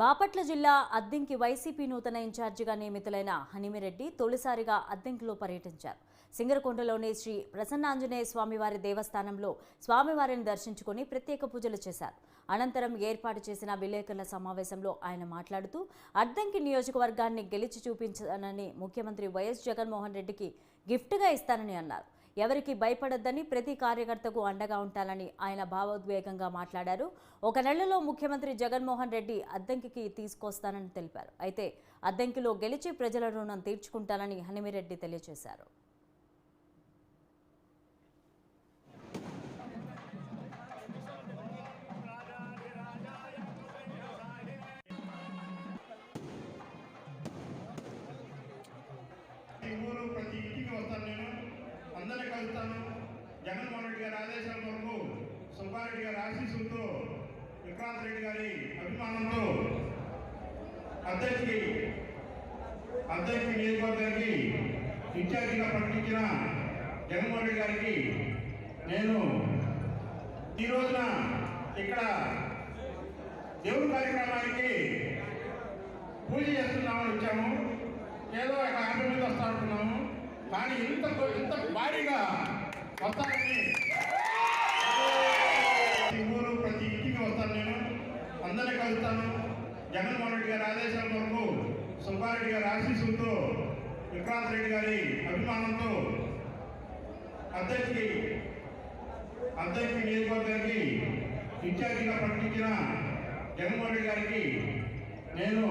బాపట్ల జిల్లా అద్దెంకి వైసీపీ నూతన ఇన్ఛార్జిగా నియమితులైన హనిమిరెడ్డి తొలిసారిగా అద్దెంకిలో పర్యటించారు. సింగరకొండలోని శ్రీ ప్రసన్నాంజనేయ స్వామివారి దేవస్థానంలో స్వామివారిని దర్శించుకుని ప్రత్యేక పూజలు చేశారు. అనంతరం ఏర్పాటు చేసిన విలేకరుల సమావేశంలో ఆయన మాట్లాడుతూ అద్దంకి నియోజకవర్గాన్ని గెలిచి చూపించానని ముఖ్యమంత్రి వైఎస్ జగన్మోహన్ రెడ్డికి గిఫ్ట్గా ఇస్తానని అన్నారు. ఎవరికి భయపడొద్దని ప్రతి కార్యకర్తకు అండగా ఉంటానని ఆయన భావోద్వేగంగా మాట్లాడారు. ఒక నెలలో ముఖ్యమంత్రి జగన్మోహన్ రెడ్డి అద్దంకికి తీసుకొస్తానని తెలిపారు. అయితే అద్దంకిలో గెలిచి ప్రజల రుణం తీర్చుకుంటానని హనిమిరెడ్డి తెలియజేశారు. ప్రతి ఊరు ప్రతి ఇంటికి వస్తాను నేను అందరినీ కలుస్తాను జగన్మోహన్ రెడ్డి గారి ఆదేశాల వరకు సుబ్బారెడ్డి గారి ఆశీస్సులతో విక్రాంత్ రెడ్డి గారి అభిమానంతో అద్దెకి అధ్యక్షుడి నియోజకవర్గానికి ఇన్ఛార్జిగా ప్రకటించిన జగన్మోహన్ రెడ్డి గారికి నేను ఈ రోజున ఇక్కడ దేవుడి కార్యక్రమానికి పూజ చేస్తున్నామని వచ్చాము. ఏదో ఒక యాభై మీద వస్తా అనుకున్నాము కానీ ఇంత ఇంత భారీగా వస్తానండి ప్రతి ఊరు ప్రతి ఇంటికి వస్తాను నేను. అందరినీ కలుస్తాను. జగన్మోహన్ రెడ్డి గారి ఆదేశాల వరకు సుబ్బారెడ్డి గారి ఆశీస్సులతో విక్రాంత్ రెడ్డి గారి అభిమానంతో అద్దెకి అధ్యక్షుడి నియోజకవర్గానికి ఇన్ఛార్జిగా ప్రకటించిన జగన్మోహన్ రెడ్డి గారికి నేను